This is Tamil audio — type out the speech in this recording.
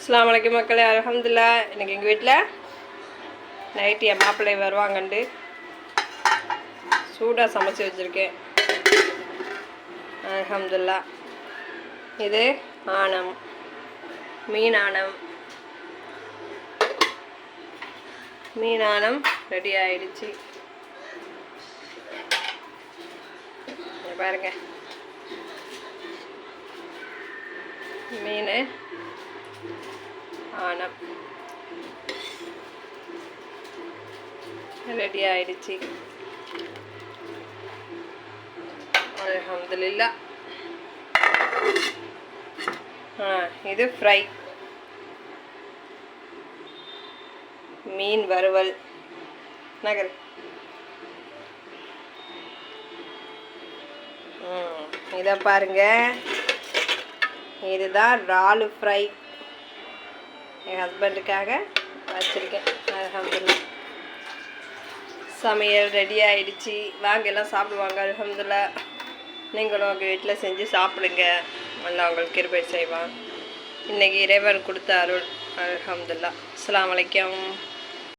அஸ்லாம் வலைக்கம் மக்களே அலமதுல்லா எனக்கு எங்கள் வீட்டில் நைட்டு என் மாப்பிள்ளை வருவாங்கண்டு. சூடாக சமைச்சு வச்சுருக்கேன். அலமதுல்லா இது ஆனம் மீன் ஆணம். மீன் ஆணம் ரெடி ஆயிடுச்சு. இங்க பாருங்க. மீன் ஆனம். ரெடி ஆயிடுச்சு. அலமதுல்லா இது ஃப்ரை. மீன் வறுவல். நகர். இதை பாருங்க. இதுதான் இறாலு ஃப்ரை. என் ஹஸ்பண்டுக்காக வச்சுருக்கேன். அலமதுல்லா சமையல் ரெடி ஆகிடுச்சி வாங்க எல்லாம் சாப்பிடுவாங்க. அலமதுல்லா நீங்களும் உங்கள் வீட்டில் செஞ்சு சாப்பிடுங்க. நல்லா உங்களுக்கு கிருபை செய்வான். இன்றைக்கி இறைவன் கொடுத்த அருள். அலமதுல்லா அஸ்லாம் வலைக்கம்